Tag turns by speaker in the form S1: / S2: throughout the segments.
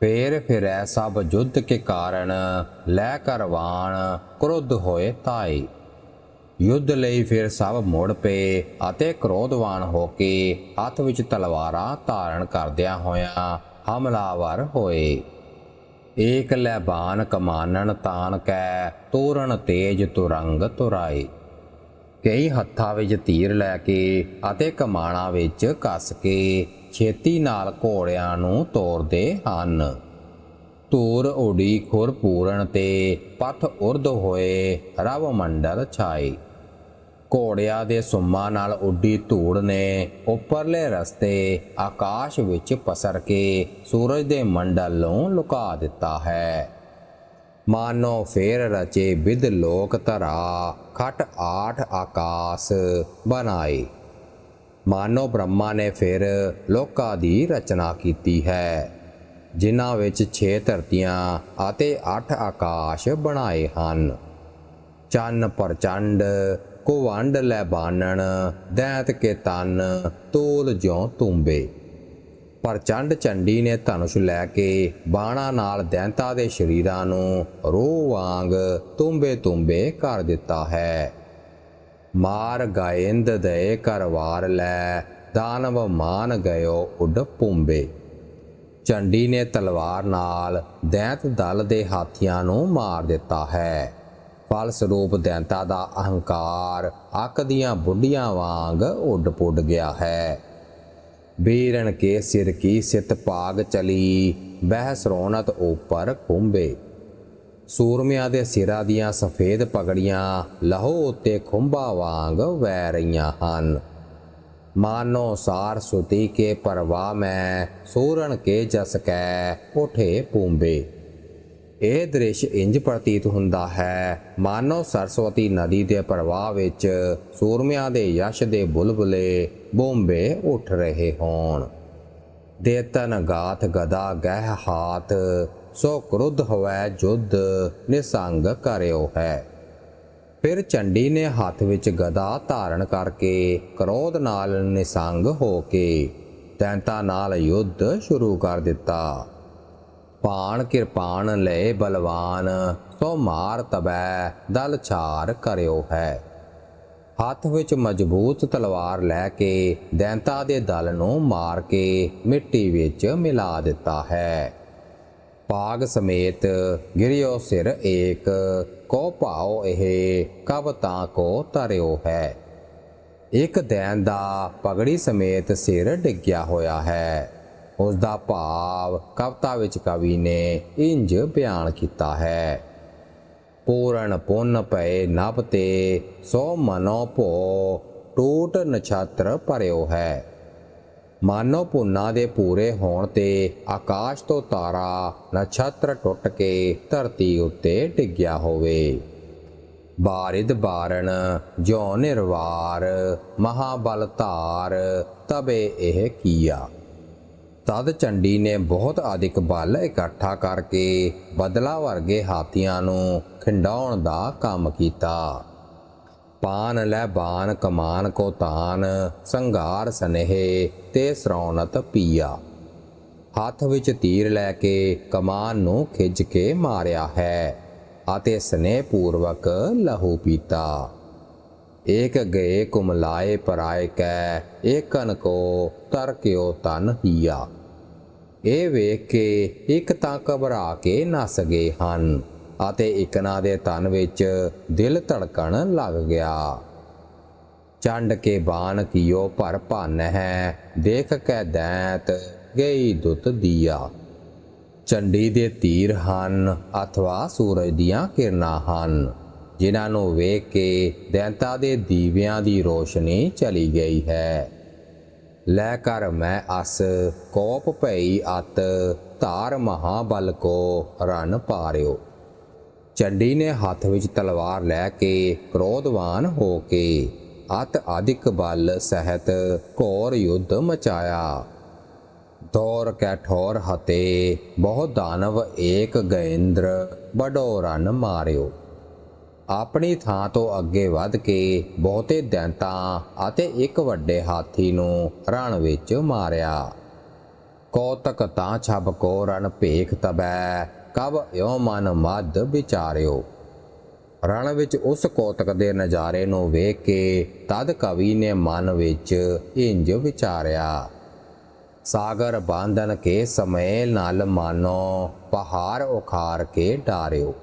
S1: ਫੇਰ ਫਿਰੈ ਸਭ ਜੁਧ ਕੇ ਕਾਰਨ ਲੈ ਕਰਵਾਣ ਕ੍ਰੋਧ ਹੋਏ ਤਾਈ ਯੁੱਧ ਲਈ ਫਿਰ ਸਭ ਮੁੜ ਪਏ ਅਤੇ ਕ੍ਰੋਧਵਾਨ ਹੋ ਕੇ ਹੱਥ ਵਿੱਚ ਤਲਵਾਰਾਂ ਧਾਰਨ ਕਰਦਿਆਂ ਹੋਇਆਂ ਹਮਲਾਵਰ ਹੋਏ। ਏਕ ਲੈ ਬਾਣ ਕਮਾਨਣ ਤਾਨ ਕੈ, ਤੋਰਨ ਤੇਜ ਤੁਰੰਗ ਤੁਰਾਈ ਕਈ ਹੱਥਾਂ ਵਿੱਚ ਤੀਰ ਲੈ ਕੇ ਅਤੇ ਕਮਾਣਾ ਵਿੱਚ ਕੱਸ ਕੇ ਛੇਤੀ ਨਾਲ ਘੋੜਿਆਂ ਨੂੰ ਤੋਰਦੇ ਹਨ। ਧੂਰ ਉਡੀ ਖੁਰ ਪੂਰਨ ਤੇ ਪਥ ਉਰਦ ਹੋਏ ਰਵ ਮੰਡਲ ਛਾਈ ਘੋੜਿਆਂ ਦੇ ਸੁੰਮਾਂ ਨਾਲ ਉੱਡੀ ਧੂੜ ਨੇ ਉੱਪਰਲੇ ਰਸਤੇ ਆਕਾਸ਼ ਵਿੱਚ ਪਸਰ ਕੇ ਸੂਰਜ ਦੇ ਮੰਡਲ ਨੂੰ ਲੁਕਾ ਦਿੱਤਾ ਹੈ। ਮਾਨੋ ਫੇਰ ਰਚੇ ਵਿਦ ਲੋਕ ਧਰਾ ਖਟ ਆਠ ਆਕਾਸ ਬਣਾਏ। ਮਾਨੋ ਬ੍ਰਹਮਾ ਨੇ ਫਿਰ ਲੋਕਾਂ ਦੀ ਰਚਨਾ ਕੀਤੀ ਹੈ, ਜਿਨ੍ਹਾਂ ਵਿੱਚ 6 ਧਰਤੀਆਂ ਅਤੇ 8 ਆਕਾਸ਼ ਬਣਾਏ ਹਨ। ਚੰਨ ਪ੍ਰਚੰਡ, ਕੁਵੰਡ ਲੈ ਬਾਨਣ, ਦੈਤ ਕੇ ਤਨ, ਤੋਲ ਜਿਉ ਤੁੰਬੇ। ਪ੍ਰਚੰਡ ਚੰਡੀ ਨੇ ਧਨੁਸ਼ ਲੈ ਕੇ ਬਾਣਾ ਨਾਲ ਦੈਂਤਾ ਦੇ ਸ਼ਰੀਰਾਂ ਨੂੰ ਰੋਹ ਵਾਂਗ ਤੁੰਬੇ ਤੁੰਬੇ ਕਰ ਦਿੱਤਾ ਹੈ। ਮਾਰ ਗਾਇੰਦ ਦੇ ਕਰਵਾਰ ਲੈ, ਦਾਨਵ ਮਾਨ ਗਇਓ ਉੱਡ ਪੁੰਬੇ। ਚੰਡੀ ਨੇ ਤਲਵਾਰ ਨਾਲ ਦੈਂਤ ਦਲ ਦੇ ਹਾਥੀਆਂ ਨੂੰ ਮਾਰ ਦਿੱਤਾ ਹੈ। ਫਲ ਸਰੂਪ ਦੈਂਤਾ ਦਾ ਅਹੰਕਾਰ ਅੱਕ ਦੀਆਂ ਬੁੱਢੀਆਂ ਵਾਂਗ ਉੱਡ ਪੁੱਡ ਗਿਆ ਹੈ। ਬੀਰਨ ਕੇ ਸਿਰ ਕੀ ਸਿਤ ਭਾਗ ਚਲੀ ਬਹਿ ਸਰੋਨਤ ਉਪਰ ਖੁੰਬੇ। ਸੂਰਮਿਆਂ ਦੇ ਸਿਰਾਂ ਦੀਆਂ ਸਫੇਦ ਪਗੜੀਆਂ ਲਹੂ ਉੱਤੇ ਖੁੰਬਾ ਵਾਂਗ ਵਹਿ ਰਹੀਆਂ ਹਨ। ਮਾਨੋ ਸਾਰ ਸੁਤੀ ਕੇ ਪਰਵਾ ਮੈਂ ਸੂਰਣ ਕੇ ਜਸ ਕੈ ਉਠੇ ਪੂੰਬੇ ਇਹ ਦ੍ਰਿਸ਼ ਇੰਜ ਪ੍ਰਤੀਤ ਹੁੰਦਾ ਹੈ, ਮਾਨੋ ਸਰਸਵਤੀ ਨਦੀ ਦੇ ਪ੍ਰਵਾਹ ਵਿੱਚ ਸੂਰਮਿਆਂ ਦੇ ਯਸ਼ ਦੇ ਬੁਲਬੁਲੇ ਬੋਂਬੇ ਉੱਠ ਰਹੇ ਹੋਣ। ਦੇਤਨ ਗਾਥ ਗਦਾ ਗਹਿ ਹਾਥ ਸੋ ਕ੍ਰੁੱਧ ਹੋਵੈ ਜੁਦ ਨਿਸੰਗ ਕਰਿਓ ਹੈ। ਫਿਰ ਚੰਡੀ ਨੇ ਹੱਥ ਵਿੱਚ ਗਦਾ ਧਾਰਨ ਕਰਕੇ ਕ੍ਰੋਧ ਨਾਲ ਨਿਸੰਗ ਹੋ ਕੇ ਤੈਂਤਾ ਨਾਲ ਯੁੱਧ ਸ਼ੁਰੂ ਕਰ ਦਿੱਤਾ। ਪਾਣ ਕਿਰਪਾਨ ਲੈ ਬਲਵਾਨ, ਸੋ ਮਾਰ ਤਬੈ, ਦਲ ਛਾਰ ਕਰਿਓ ਹੈ। ਹੱਥ ਵਿੱਚ ਮਜ਼ਬੂਤ ਤਲਵਾਰ ਲੈ ਕੇ ਦੈਂਤਾ ਦੇ ਦਲ ਨੂੰ ਮਾਰ ਕੇ ਮਿੱਟੀ ਵਿੱਚ ਮਿਲਾ ਦਿੱਤਾ ਹੈ। ਪਾਗ ਸਮੇਤ ਗਿਰਿਓ ਸਿਰ ਏਕ ਕੋ ਭਾਉ ਇਹ ਕਬ ਤਾਂ ਕੋ ਤਰਿਓ ਹੈ। ਇੱਕ ਦੈਨ ਦਾ ਪਗੜੀ ਸਮੇਤ ਸਿਰ ਡਿੱਗਿਆ ਹੋਇਆ ਹੈ। ਉਸ ਦਾ ਭਾਵ ਕਵਤਾ ਵਿੱਚ ਕਵੀ ਨੇ ਇੰਜ ਬਿਆਨ ਕੀਤਾ ਹੈ। ਪੂਰਨ ਪੁੰਨ ਪਏ ਨਭ ਤੇ ਸੋ ਮਨੋ ਭੋ, ਟੂਟ ਨਛਤਰ ਭਰਿਓ ਹੈ। ਮਾਨੋ ਪੁੰਨਾ ਦੇ ਪੂਰੇ ਹੋਣ ਤੇ ਆਕਾਸ਼ ਤੋਂ ਤਾਰਾ ਨਛੱਤਰ ਟੁੱਟ ਕੇ ਧਰਤੀ ਉੱਤੇ ਡਿੱਗਿਆ ਹੋਵੇ। ਬਾਰਿਦ ਬਾਰਣ ਜੋ ਨਿਰਵਾਰ, ਮਹਾਬਲ ਧਾਰ, ਤਬੇ ਇਹ ਕੀਆ। ਤਦ ਚੰਡੀ ਨੇ ਬਹੁਤ ਅਧਿਕ ਬਲ ਇਕੱਠਾ ਕਰਕੇ ਬਦਲਾ ਵਰਗੇ ਹਾਥੀਆਂ ਨੂੰ ਖਿੰਡਾਉਣ ਦਾ ਕੰਮ ਕੀਤਾ। ਪਾਨ ਲੈ ਬਾਨ ਕਮਾਨ ਕੋ ਤਾਨ, ਸੰਘਾਰ ਸਨੇਹ ਤੇ ਸ੍ਰੌਣਤ ਪੀਆ। ਹੱਥ ਵਿੱਚ ਤੀਰ ਲੈ ਕੇ ਕਮਾਨ ਨੂੰ ਖਿੱਚ ਕੇ ਮਾਰਿਆ ਹੈ ਅਤੇ ਸਨੇਹ ਪੂਰਵਕ ਲਹੂ ਪੀਤਾ। ਏਕ ਗਏ ਕੁਮਲਾਏ ਪਰਾਏ ਕੈ, ਏਕਨ ਕੋ ਤਰਕਿਓ ਤਨ ਹੀਆ। ਇਹ ਵੇਖ ਕੇ ਇੱਕ ਤਾਂ ਘਬਰਾ ਕੇ ਨਸ ਗਏ ਹਨ। ਅਤੇ ਇਕਨਾ ਦੇ ਤਨ ਵਿੱਚ ਦਿਲ ਧੜਕਣ ਲੱਗ ਗਿਆ। ਚੰਡ ਕੇ ਬਾਣ ਕੀਓ, ਭਰ ਭੰਨ ਹੈ, ਦੇਖ ਕੇ ਦੈਂਤ, ਗਈ ਦੁੱਤ ਦੀਆ। ਚੰਡੀ ਦੇ ਤੀਰ ਹਨ, ਅਥਵਾ ਸੂਰਜ ਦੀਆਂ ਕਿਰਨਾਂ ਹਨ। ਜਿਨ੍ਹਾਂ ਨੂੰ ਵੇਖ ਕੇ ਦੈਂਤਾ ਦੇ ਦੀਵਿਆਂ ਦੀ ਰੋਸ਼ਨੀ ਚਲੀ ਗਈ ਹੈ। ਲੈ ਕਰ ਮੈਂ ਅਸ, ਕੋਪ ਭਈ ਅਤ, ਧਾਰ ਮਹਾਬਲ ਕੋ ਰਨ ਪਾਰਿਓ। ਚੰਡੀ ਨੇ ਹੱਥ ਵਿੱਚ ਤਲਵਾਰ ਲੈ ਕੇ ਕ੍ਰੋਧਵਾਨ ਹੋ ਕੇ ਅਤ ਅਧਿਕ ਬਲ ਸਹਿਤ ਘੋਰ ਯੁੱਧ ਮਚਾਇਆ। ਦੌਰ ਕੈ ਠੋਰ ਹਤੇ ਬਹੁ ਦਾਨਵ ਏਕ ਗਏਂਦਰ ਬਡੋ ਰਨ ਮਾਰਿਓ। ਆਪਣੀ ਥਾਂ ਤੋਂ ਅੱਗੇ ਵੱਧ ਕੇ ਬਹੁਤੇ ਦੈਂਤਾਂ ਅਤੇ ਇੱਕ ਵੱਡੇ ਹਾਥੀ ਨੂੰ ਰਣ ਵਿੱਚ ਮਾਰਿਆ। ਕੌਤਕ ਤਾਂ ਛਬ ਕੋ ਰਣ ਭੇਖ ਤਬੈ ਕਬ ਇਉ ਮਨ ਮਦ ਵਿਚਾਰਿਓ? ਰਣ ਵਿੱਚ ਉਸ ਕੌਤਕ ਦੇ ਨਜ਼ਾਰੇ ਨੂੰ ਵੇਖ ਕੇ ਤਦ ਕਵੀ ਨੇ ਮਨ ਵਿੱਚ ਇੰਜ ਵਿਚਾਰਿਆ, ਸਾਗਰ ਬਾਂਧਨ ਕੇ ਸਮੇ ਨਾਲ ਮਾਨੋ ਪਹਾੜ ਉਖਾਰ ਕੇ ਡਾਰਿਓ।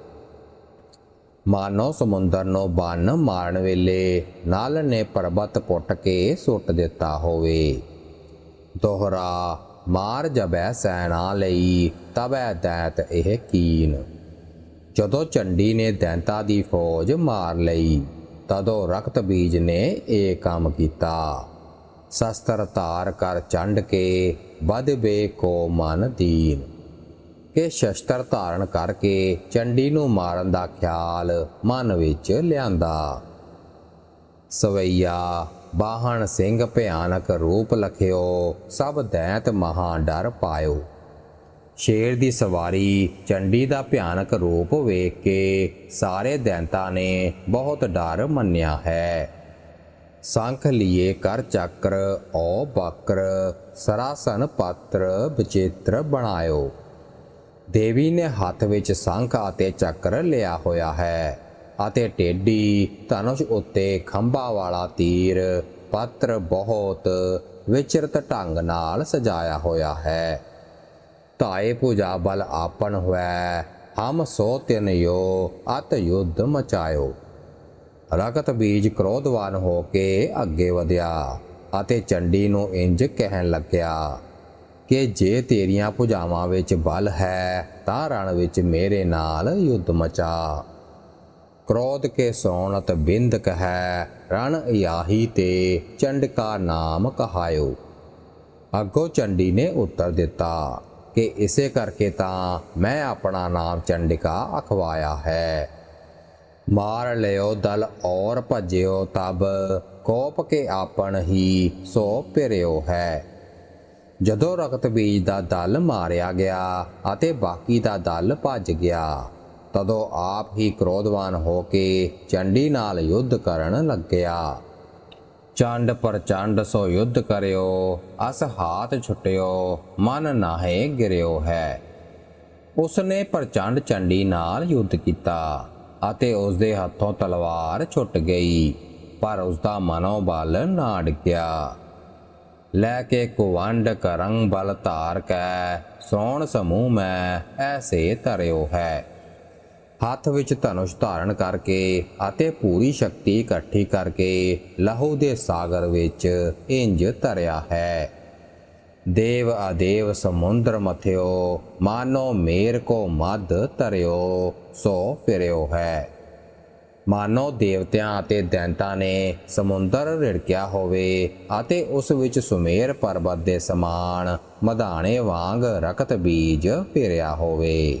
S1: ਮਾਨੋ ਸਮੁੰਦਰ ਨੂੰ ਬੰਨ ਮਾਰਨ ਵੇਲੇ ਨਲ ਨੇ ਪਰਬਤ ਪੁੱਟ ਕੇ ਸੁੱਟ ਦਿੱਤਾ ਹੋਵੇ। ਦੋਹਰਾ ਮਾਰ ਜਬੈ ਸੈਣਾ ਲਈ, ਤਬੈ ਦੈਤ ਇਹ ਕੀਨ। ਜਦੋਂ ਚੰਡੀ ਨੇ ਦੈਂਤਾ ਦੀ ਫੌਜ ਮਾਰ ਲਈ, ਤਦੋਂ ਰਕਤ ਬੀਜ ਨੇ ਇਹ ਕੰਮ ਕੀਤਾ। ਸ਼ਸਤਰ ਧਾਰ ਕਰ ਚੰਡ ਕੇ ਬਦਬੇ ਕੋ ਮਨ ਦੀਨ। ਕਿ ਸ਼ਸਤਰ ਧਾਰਨ ਕਰਕੇ ਚੰਡੀ ਨੂੰ ਮਾਰਨ ਦਾ ਖਿਆਲ ਮਨ ਵਿੱਚ ਲਿਆਂਦਾ। ਸਵਈਆ ਬਾਹਣ ਸਿੰਘ ਭਿਆਨਕ ਰੂਪ ਲਖਿਓ, ਸਭ ਦੈਂਤ ਮਹਾ ਡਰ ਪਾਇਓ। ਸ਼ੇਰ ਦੀ ਸਵਾਰੀ ਚੰਡੀ ਦਾ ਭਿਆਨਕ ਰੂਪ ਵੇਖ ਕੇ ਸਾਰੇ ਦੈਂਤਾਂ ਨੇ ਬਹੁਤ ਡਰ ਮੰਨਿਆ ਹੈ। ਸੰਖ ਲਿਏ ਕਰ ਚੱਕਰ ਓ ਬਾਕਰ, ਸਰਾਸਨ ਪਾਤਰ ਵਿਚਿੱਤਰ ਬਣਾਇਓ। ਦੇਵੀ ਨੇ ਹੱਥ ਵਿੱਚ ਸੰਖ ਅਤੇ ਚੱਕਰ ਲਿਆ ਹੋਇਆ ਹੈ। ਅਤੇ ਟੇਢੀ ਧਨੁਸ਼ ਉੱਤੇ ਖੰਭਾ ਵਾਲਾ ਤੀਰ ਪੱਤਰ ਬਹੁਤ ਵਿਚਰਤ ਢੰਗ ਨਾਲ ਸਜਾਇਆ ਹੋਇਆ ਹੈ। ਤਾਏ ਪੂਜਾ ਬਲ ਆਪਨ ਹੋਇ, ਹਮ ਸੋ ਤਿਨ ਯੋ ਅਤ ਯੁੱਧ ਮਚਾਇਓ। ਰਗਤ ਬੀਜ ਕ੍ਰੋਧਵਾਨ ਹੋ ਕੇ ਅੱਗੇ ਵਧਿਆ ਅਤੇ ਚੰਡੀ ਨੂੰ ਇੰਜ ਕਹਿਣ ਲੱਗਿਆ, ਕਿ ਜੇ ਤੇਰੀਆਂ ਭੁਜਾਵਾਂ ਵਿੱਚ ਬਲ ਹੈ, ਤਾਂ ਰਣ ਵਿੱਚ ਮੇਰੇ ਨਾਲ ਯੁੱਧ ਮਚਾ। ਕ੍ਰੋਧ ਕੇ ਸੋਣਤ ਬਿੰਦਕ ਹੈ ਰਣ ਇਆਹੀ ਤੇ ਚੰਡਕਾ ਨਾਮ ਕਹਾਇਓ। ਅੱਗੋਂ ਚੰਡੀ ਨੇ ਉੱਤਰ ਦਿੱਤਾ, ਕਿ ਇਸੇ ਕਰਕੇ ਤਾਂ ਮੈਂ ਆਪਣਾ ਨਾਮ ਚੰਡਿਕਾ ਅਖਵਾਇਆ ਹੈ। ਮਾਰ ਲਿਓ ਦਲ ਔਰ ਭਜਿਓ ਤਬ, ਕੋਪ ਕੇ ਆਪਣ ਹੀ ਸੋ ਪਿਰਿਓ ਹੈ। ਜਦੋਂ ਰਕਤ ਬੀਜ ਦਾ ਦਲ ਮਾਰਿਆ ਗਿਆ ਅਤੇ ਬਾਕੀ ਦਾ ਦਲ ਭੱਜ ਗਿਆ ਤਦੋਂ ਆਪ ਹੀ ਕ੍ਰੋਧਵਾਨ ਹੋ ਕੇ ਚੰਡੀ ਨਾਲ ਯੁੱਧ ਕਰਨ ਲੱਗਿਆ। ਚੰਡ ਪ੍ਰਚੰਡ ਸੋ ਯੁੱਧ ਕਰਿਓ, ਅਸ ਹਾਥ ਛੁਟਿਓ, ਮਨ ਨਾਹੇ ਗਿਰਿਓ ਹੈ। ਉਸਨੇ ਪ੍ਰਚੰਡ ਚੰਡੀ ਨਾਲ ਯੁੱਧ ਕੀਤਾ ਅਤੇ ਉਸ ਦੇ ਹੱਥੋਂ ਤਲਵਾਰ ਛੁੱਟ ਗਈ, ਪਰ ਉਸ ਦਾ ਮਨੋਬਲ ਨਾ ਡਿੱਗਿਆ ਲੈ ਕੇ ਕੁਵੰਡ ਕਰੰਗ ਬਲ ਧਾਰ ਕੈ ਸੋਣ ਸਮੂਹ ਮੈਂ ਐਸੇ ਧਰਿਓ ਹੈ। ਹੱਥ ਵਿੱਚ ਧਨੁਸ਼ ਧਾਰਨ ਕਰਕੇ ਅਤੇ ਪੂਰੀ ਸ਼ਕਤੀ ਇਕੱਠੀ ਕਰਕੇ ਲਹੂ ਦੇ ਸਾਗਰ ਵਿੱਚ ਇੰਜ ਧਰਿਆ ਹੈ। ਦੇਵ ਆਦੇਵ ਸਮੁੰਦਰ ਮਥਿਓ, ਮਾਨੋ ਮੇਰ ਕੋ ਮਦ ਧਰਿਓ, ਸੋ ਫਿਰਿਓ ਹੈ। ਮਾਨੋ ਦੇਵਤਿਆਂ ਅਤੇ ਦੈਂਤਾਂ ਨੇ ਸਮੁੰਦਰ ਰਿੜਕਿਆ ਹੋਵੇ ਅਤੇ ਉਸ ਵਿੱਚ ਸੁਮੇਰ ਪਰਬਤ ਦੇ ਸਮਾਨ, ਮਧਾਣੇ ਵਾਂਗ ਰਕਤ ਬੀਜ ਫਿਰਿਆ ਹੋਵੇ।